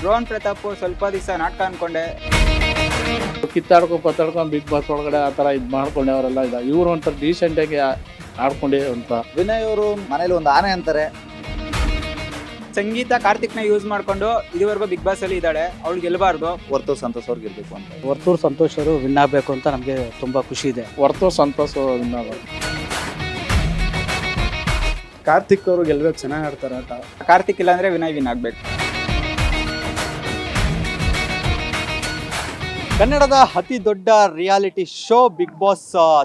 Drone Pratap ಸ್ವಲ್ಪ ದಿವಸ ನಾಟಕ ಅನ್ಕೊಂಡೆ. ಕಿತ್ತಾಡ್ಕೊಂಡು ಪತ್ತಾಡ್ಕೊಂಡು ಬಿಗ್ ಬಾಸ್ ಒಳಗಡೆ ಆ ಥರ ಇದು ಮಾಡ್ಕೊಂಡವರೆಲ್ಲ ಇದ. ಇವರು ಒಂಥರ ಡೀಸೆಂಟಾಗಿ ಆಡ್ಕೊಂಡೆ ಅಂತ. ವಿನಯ್ ಅವರು ಮನೇಲಿ ಒಂದು ಆನೆ ಅಂತಾರೆ. ಸಂಗೀತ ಕಾರ್ತಿಕ್ನ ಯೂಸ್ ಮಾಡ್ಕೊಂಡು ಇದುವರೆಗೂ ಬಿಗ್ ಬಾಸ್ ಅಲ್ಲಿ ಇದ್ದಾಳೆ. ಅವ್ಳು ಗೆಲ್ಲಬಾರ್ದು ವರ್ತೂರ್ ಸಂತೋಷ್ ಅವ್ರಿಗೆ ಗೆಲ್ಬೇಕು ಅಂತ. ವರ್ತೂರ್ ಸಂತೋಷ್ ಅವರು ವಿನ್ ಆಗಬೇಕು ಅಂತ ನಮಗೆ ತುಂಬ ಖುಷಿ ಇದೆ. ಹೊರತು ಸಂತೋಷ್ ವಿನ್ ಆಗ್ಬಾರ್ದು ಕಾರ್ತಿಕ್ ಅವರು ಗೆಲ್ಬೇಕು ಚೆನ್ನಾಗಿ ಆಡ್ತಾರೆ ಅಂತ ಕಾರ್ತಿಕ್ ಇಲ್ಲಾಂದ್ರೆ ವಿನಯ್ ವಿನ್ ಆಗ್ಬೇಕು. ಕನ್ನಡದ ಅತಿ ದೊಡ್ಡ reality show Bigg Boss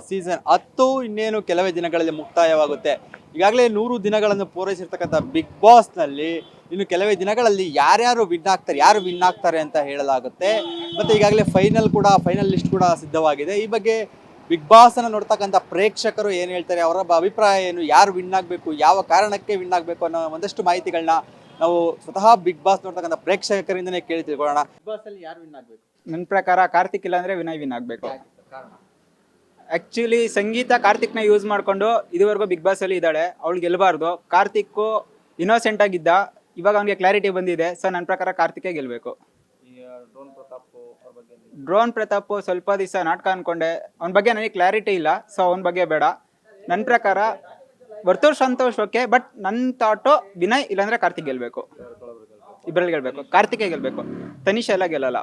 season ಹತ್ತು ಇನ್ನೇನು ಕೆಲವೇ ದಿನಗಳಲ್ಲಿ ಮುಕ್ತಾಯವಾಗುತ್ತೆ. ಈಗಾಗಲೇ ನೂರು ದಿನಗಳನ್ನು ಪೂರೈಸಿರ್ತಕ್ಕಂಥ ಬಿಗ್ ಬಾಸ್ನಲ್ಲಿ ಇನ್ನು ಕೆಲವೇ ದಿನಗಳಲ್ಲಿ ಯಾರ್ಯಾರು ವಿನ್ ಆಗ್ತಾರೆ, ಯಾರು ವಿನ್ ಆಗ್ತಾರೆ ಅಂತ ಹೇಳಲಾಗುತ್ತೆ. ಮತ್ತು ಈಗಾಗಲೇ ಫೈನಲ್ ಕೂಡ, ಫೈನಲ್ ಲಿಸ್ಟ್ ಕೂಡ ಸಿದ್ಧವಾಗಿದೆ. ಈ ಬಗ್ಗೆ ಬಿಗ್ ಬಾಸನ್ನು ನೋಡ್ತಕ್ಕಂಥ ಪ್ರೇಕ್ಷಕರು ಏನು ಹೇಳ್ತಾರೆ ಅವರ ಅಭಿಪ್ರಾಯ ಏನು, ಯಾರು ವಿನ್ ಆಗಬೇಕು, ಯಾವ ಕಾರಣಕ್ಕೆ ವಿನ್ ಆಗಬೇಕು ಅನ್ನೋ ಒಂದಷ್ಟು ಮಾಹಿತಿಗಳನ್ನ ನಾವು ಸ್ವತಃ ಬಿಗ್ ಬಾಸ್ ನೋಡ್ತಕ್ಕಂಥ ಪ್ರೇಕ್ಷಕರಿಂದನೇ ಕೇಳಿ ತಿಳ್ಕೊಳ್ಳೋಣ ಬಿಗ್ ಬಾಸ್ ಅಲ್ಲಿ ಯಾರು ವಿನ್ ಆಗ್ಬೇಕು? ನನ್ನ ಪ್ರಕಾರ ಕಾರ್ತಿಕ್ ಇಲ್ಲ ಅಂದ್ರೆ ವಿನಯ್ ವಿನ್ ಆಗ್ಬೇಕು. ಆಕ್ಚುಲಿ ಸಂಗೀತ ಕಾರ್ತಿಕ್ನ ಯೂಸ್ ಮಾಡ್ಕೊಂಡು ಇದುವರೆಗೂ ಬಿಗ್ ಬಾಸ್ ಅಲ್ಲಿ ಇದ್ದಾಳೆ. ಅವಳು ಗೆಲ್ಬಾರ್ದು. ಕಾರ್ತಿಕ್ ಇನ್ನೋಸೆಂಟ್ ಆಗಿದ್ದ. ಇವಾಗ ಅವನಿಗೆ ಕ್ಲಾರಿಟಿ ಬಂದಿದೆ. ಸೊ ನನ್ನ ಪ್ರಕಾರ ಕಾರ್ತಿಕೇ ಗೆಲ್ಬೇಕು. ಡ್ರೋನ್ ಪ್ರತಾಪ್ ಸ್ವಲ್ಪ ದಿವಸ ನಾಟಕ ಅನ್ಕೊಂಡೆ. ಅವನ ಬಗ್ಗೆ ನನಗೆ ಕ್ಲಾರಿಟಿ ಇಲ್ಲ. ಸೊ ಅವನ ಬಗ್ಗೆ ಬೇಡ. ನನ್ನ ಪ್ರಕಾರ ವರ್ತೂರ್ ಸಂತೋಷ್ ಓಕೆ ಬಟ್ ನನ್ನ ಥಾಟು ವಿನಯ್ ಇಲ್ಲಾಂದ್ರೆ ಕಾರ್ತಿಕ್ ಗೆಲ್ಬೇಕು. ಇಬ್ಬರಲ್ಲಿ ಗೆಲ್ಬೇಕು. ಕಾರ್ತಿಕೇ ಗೆಲ್ಬೇಕು. ತನಿಷ್ ಎಲ್ಲ ಗೆಲ್ಲಲ್ಲ.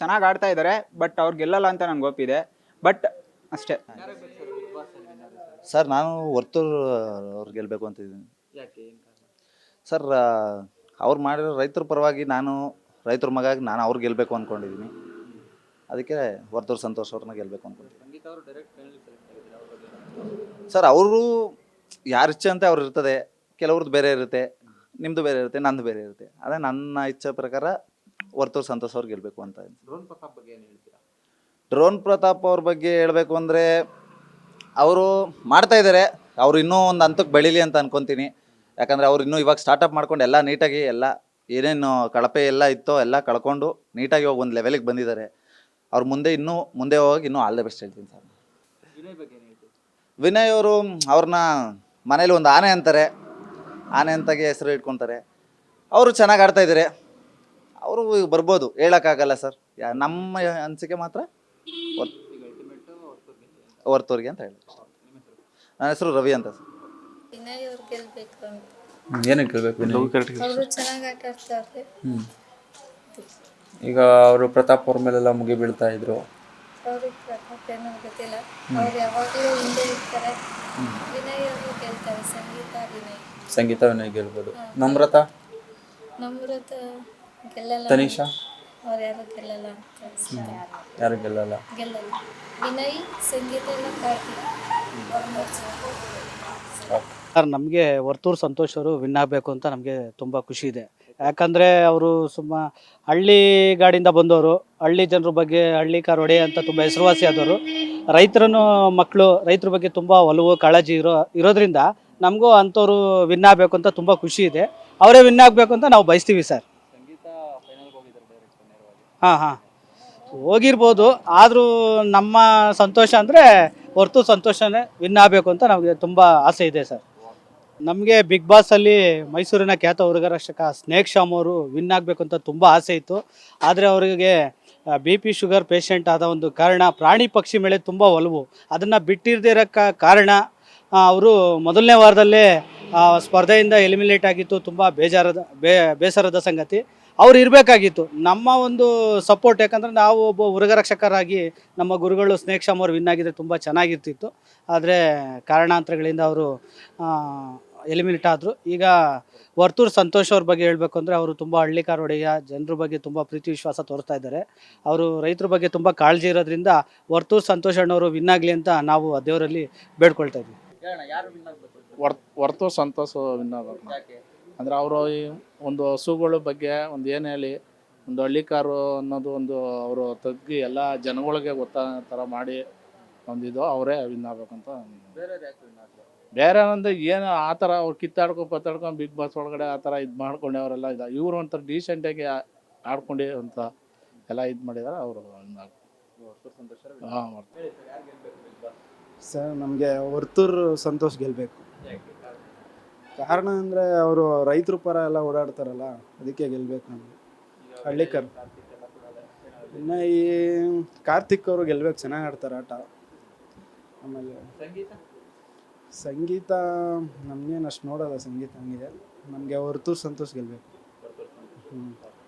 ಚೆನ್ನಾಗಿ ಆಡ್ತಾ ಇದ್ದಾರೆ ಬಟ್ ಅವ್ರು ಗೆಲ್ಲಲ್ಲ ಅಂತ ನಂಗೆ ಒಪ್ಪಿದೆ. ಬಟ್ ಅಷ್ಟೇ. ಸರ್ ನಾನು ವರ್ತೂರ್ ಅವ್ರು ಗೆಲ್ಲಬೇಕು ಅಂತ ಇದ್ದೀನಿ ಸರ್ ಅವ್ರು ಮಾಡಿರೋ ರೈತರ ಪರವಾಗಿ ನಾನು ರೈತರ ಮಗಾಗಿ ನಾನು ಅವ್ರು ಗೆಲ್ಲಬೇಕು ಅಂದ್ಕೊಂಡಿದ್ದೀನಿ ಅದಕ್ಕೆ ವರ್ತೂರ್ ಸಂತೋಷ್ ಅವ್ರನ್ನ ಗೆಲ್ಬೇಕು ಅಂದ್ಕೊಂಡಿದ್ದೀನಿ ಸರ್ ಅವರು ಯಾರ ಇಚ್ಛೆ ಅಂತ ಅವ್ರು ಇರ್ತದೆ. ಕೆಲವ್ರದ್ದು ಬೇರೆ ಇರುತ್ತೆ ನಿಮ್ಮದು ಬೇರೆ ಇರುತ್ತೆ ನಂದು ಬೇರೆ ಇರುತ್ತೆ. ಅದೇ ನನ್ನ ಇಚ್ಛೆ ಪ್ರಕಾರ ವರ್ತೂರ್ ಸಂತೋಷ್ ಅವ್ರು ಗೆಲ್ಬೇಕು ಅಂತ ಡ್ರೋನ್ ಪ್ರತಾಪ್ ಬಗ್ಗೆ ಏನು ಹೇಳ್ತೀರಾ? ಡ್ರೋನ್ ಪ್ರತಾಪ್ ಅವ್ರ ಬಗ್ಗೆ ಹೇಳಬೇಕು ಅಂದರೆ ಅವರು ಮಾಡ್ತಾ ಇದ್ದಾರೆ ಅವ್ರು ಇನ್ನೂ ಒಂದು ಹಂತಕ್ಕೆ ಬೆಳೀಲಿ ಅಂತ ಅನ್ಕೊಂತೀನಿ. ಯಾಕಂದರೆ ಅವ್ರು ಇನ್ನೂ ಇವಾಗ ಸ್ಟಾರ್ಟಪ್ ಮಾಡ್ಕೊಂಡು ಎಲ್ಲ ನೀಟಾಗಿ ಎಲ್ಲ ಏನೇನು ಕಳಪೆ ಎಲ್ಲ ಇತ್ತೋ ಎಲ್ಲ ಕಳ್ಕೊಂಡು ನೀಟಾಗಿ ಹೋಗಿ ಒಂದು ಲೆವೆಲಿಗೆ ಬಂದಿದ್ದಾರೆ. ಅವ್ರು ಮುಂದೆ ಇನ್ನೂ ಮುಂದೆ ಹೋಗಿ ಇನ್ನೂ ಆಲ್ ದ ಬೆಸ್ಟ್ ಹೇಳ್ತೀನಿ ಸರ್. ವಿನಯ್ ಅವರು ಅವ್ರನ್ನ ಮನೇಲಿ ಒಂದು ಆನೆ ಅಂತಾರೆ. ಆನೆ ಅಂತಾಗೆ ಹೆಸರು ಇಟ್ಕೊತಾರೆ. ಅವರು ಚೆನ್ನಾಗಿ ಆಡ್ತಾ ಇದ್ದಾರೆ ಅವರು ಬರ್ಬೋದು ಹೇಳೋಕ್ಕಾಗಲ್ಲ ಸರ್. ಯಾ ನಮ್ಮ ಅನಿಸಿಕೆ ಮಾತ್ರ ಹೊರ್ತವ್ರಿಗೆ ವರ್ತೂರಿಗೆ ಅಂತ ಹೇಳಿ. ನನ್ನ ಹೆಸರು ರವಿ ಅಂತ ಸರ್. ವಿನಯ್ ಅವ್ರು ಗೆಲ್ಬೇಕು ಅಂತ. ಏನಕ್ಕೆ ಹೇಳ್ಬೇಕು ಅವರು ಚೆನ್ನಾಗಿ ಆಟ ಆಡ್ತಾರೆ. ಈಗ ಅವರು ಪ್ರತಾಪ್ ಅವ್ರ ಮೇಲೆಲ್ಲ ಮುಗಿ ಬೀಳ್ತಾ ಇದ್ರು. ಅವ್ರಿಗೆ ಪ್ರತಾಪ್ ಏನೋ ಗೊತ್ತಿಲ್ಲ. ಅವ್ರು ಯಾವಾಗಲೂ ಹಿಂದೆ ಇರ್ತಾರೆ. ವಿನಯ್ ಅವರು ಗೆಲ್ತಾರೆ ಸಂಗೀತ ವಿನಯ್. ಸಂಗೀತ ವಿನಯ್ ಗೆಲ್ಬೋದು ನಮ್ರತಾ? ನಮ್ರತ ಗೆಲ್ಲಲ್ಲ. ತನಿಷಾ? ಅವ್ರು ಯಾರು ಗೆಲ್ಲಲ್ಲ ಅಂತ ಅನ್ಸುತ್ತೆ. ಯಾರು ಗೆಲ್ಲಲ್ಲ? ಗೆಲ್ಲಲ್ಲ. ವಿನಯ್ ಸಂಗೀತ ಎಲ್ಲ ಕಾರ್ತಿಕ್ ಅವ್ರು ಮೂರ್ ಜನ. ಸರ್ ನಮಗೆ ವರ್ತೂರು ಸಂತೋಷ್ ಅವರು ವಿನ್ ಆಗಬೇಕು ಅಂತ ನಮಗೆ ತುಂಬ ಖುಷಿ ಇದೆ. ಯಾಕಂದರೆ ಅವರು ಸುಮ್ಮ ಹಳ್ಳಿ ಗಾಡಿಯಿಂದ ಬಂದವರು ಹಳ್ಳಿ ಜನರ ಬಗ್ಗೆ ಹಳ್ಳಿ ಕಾರ್ ಒಡೆ ಅಂತ ತುಂಬ ಹೆಸರುವಾಸಿ ಆದವರು. ರೈತರನ್ನು ಮಕ್ಕಳು ರೈತರ ಬಗ್ಗೆ ತುಂಬ ಒಲವು ಕಾಳಜಿ ಇರೋ ಇರೋದ್ರಿಂದ ನಮಗೂ ಅಂಥವ್ರು ವಿನ್ ಆಗಬೇಕು ಅಂತ ತುಂಬ ಖುಷಿ ಇದೆ. ಅವರೇ ವಿನ್ ಆಗಬೇಕು ಅಂತ ನಾವು ಬಯಸ್ತೀವಿ ಸರ್. ಹಾಂ ಹಾಂ. ಹೋಗಿರ್ಬೋದು ಆದರೂ ನಮ್ಮ ಸಂತೋಷ ಅಂದರೆ ಹೊರತು ಸಂತೋಷನೇ ವಿನ್ ಆಗಬೇಕು ಅಂತ ನಮಗೆ ತುಂಬ ಆಸೆ ಇದೆ ಸರ್. ನಮಗೆ ಬಿಗ್ ಬಾಸಲ್ಲಿ ಮೈಸೂರಿನ ಖ್ಯಾತ ಹುಡುಗರಕ್ಷಕ ಸ್ನೇಕ್ ಶಾಮ್ ಅವರು ವಿನ್ ಆಗಬೇಕು ಅಂತ ತುಂಬ ಆಸೆ ಇತ್ತು. ಆದರೆ ಅವರಿಗೆ ಬಿ ಪಿ ಶುಗರ್ ಪೇಷಂಟ್ ಆದ ಒಂದು ಕಾರಣ ಪ್ರಾಣಿ ಪಕ್ಷಿ ಮೇಲೆ ತುಂಬ ಒಲವು. ಅದನ್ನು ಬಿಟ್ಟಿರದಿರಕ್ಕ ಕಾರಣ ಅವರು ಮೊದಲನೇ ವಾರದಲ್ಲೇ ಸ್ಪರ್ಧೆಯಿಂದ ಎಲಿಮಿನೇಟ್ ಆಗಿತ್ತು. ತುಂಬ ಬೇಜಾರದ ಬೇಸರದ ಸಂಗತಿ. ಅವ್ರು ಇರಬೇಕಾಗಿತ್ತು. ನಮ್ಮ ಒಂದು ಸಪೋರ್ಟ್ ಯಾಕಂದರೆ ನಾವು ಒಬ್ಬ ಹುಡುಗರಕ್ಷಕರಾಗಿ ನಮ್ಮ ಗುರುಗಳು ಸ್ನೇಕ್ ಶಾಮ್ ಅವರು ವಿನ್ ಆಗಿದ್ರೆ ತುಂಬ ಚೆನ್ನಾಗಿರ್ತಿತ್ತು. ಆದರೆ ಕಾರಣಾಂತರಗಳಿಂದ ಅವರು ಎಲಿಮಿನೇಟ್ ಆದರು. ಈಗ ವರ್ತೂರ್ ಸಂತೋಷ್ ಅವ್ರ ಬಗ್ಗೆ ಹೇಳಬೇಕು ಅಂದರೆ ಅವರು ತುಂಬ ಹಳ್ಳಿಕಾರ ಒಡೆಯ ಜನರ ಬಗ್ಗೆ ತುಂಬ ಪ್ರೀತಿ ವಿಶ್ವಾಸ ತೋರಿಸ್ತಾ ಇದ್ದಾರೆ. ಅವರು ರೈತರ ಬಗ್ಗೆ ತುಂಬ ಕಾಳಜಿ ಇರೋದ್ರಿಂದ ವರ್ತೂರ್ ಸಂತೋಷ್ ಅಣ್ಣವರು ವಿನ್ ಆಗಲಿ ಅಂತ ನಾವು ಆ ದೇವರಲ್ಲಿ ಬೇಡ್ಕೊಳ್ತಾ ಇದ್ವಿ. ವರ್ ವರ್ತೂರ್ ಸಂತೋಷ ವಿನ್ ಆಗಬೇಕು ಅಂದರೆ ಅವರು ಒಂದು ಹಸುಗಳ ಬಗ್ಗೆ ಒಂದು ಏನು ಹೇಳಿ ಒಂದು ಹಳ್ಳಿಕಾರು ಅನ್ನೋದು ಒಂದು ಅವರು ತಗ್ಗಿ ಎಲ್ಲ ಜನಗಳಿಗೆ ಗೊತ್ತಾಗೋ ಥರ ಮಾಡಿ ಒಂದಿದು ಅವರೇ ವಿನ್ ಆಗ್ಬೇಕಂತ ಬೇರೆ ಒಂದು ಏನು ಆ ಥರ ಅವ್ರು ಕಿತ್ತಾಡ್ಕೊ ಪತ್ತಾಡ್ಕೊಂಡು ಬಿಗ್ ಬಾಸ್ ಒಳಗಡೆ ಆ ಥರ ಇದು ಮಾಡ್ಕೊಂಡೆ ಅವರೆಲ್ಲ ಇದು ಇವರು ಒಂಥರ ಡೀಸೆಂಟಾಗಿ ಆಡ್ಕೊಂಡು ಅಂತ ಎಲ್ಲ ಇದು ಮಾಡಿದಾರೆ, ಅವರು ಹಾಂ ಸರ್, ನಮಗೆ ವರ್ತೂರ್ ಸಂತೋಷ್ ಗೆಲ್ಲಬೇಕು ಕಾರಣ ಅಂದರೆ ಅವರು ರೈತರು ಪರ ಎಲ್ಲ ಓಡಾಡ್ತಾರಲ್ಲ, ಅದಕ್ಕೆ ಗೆಲ್ಲಬೇಕು ನಮಗೆ ಹಳ್ಳಿಕರ್. ಇನ್ನು ಈ ಕಾರ್ತಿಕ್ ಅವರು ಗೆಲ್ಬೇಕು, ಚೆನ್ನಾಗಿ ಆಡ್ತಾರೆ ಆಟ. ಆಮೇಲೆ ಸಂಗೀತ ನಮಗೇನು ಅಷ್ಟು ನೋಡೋಲ್ಲ ಸಂಗೀತ ಹಂಗಿದೆ. ನಮಗೆ ಹೊರತು ಸಂತೋಷ ಗೆಲ್ಲಬೇಕು ಹ್ಞೂ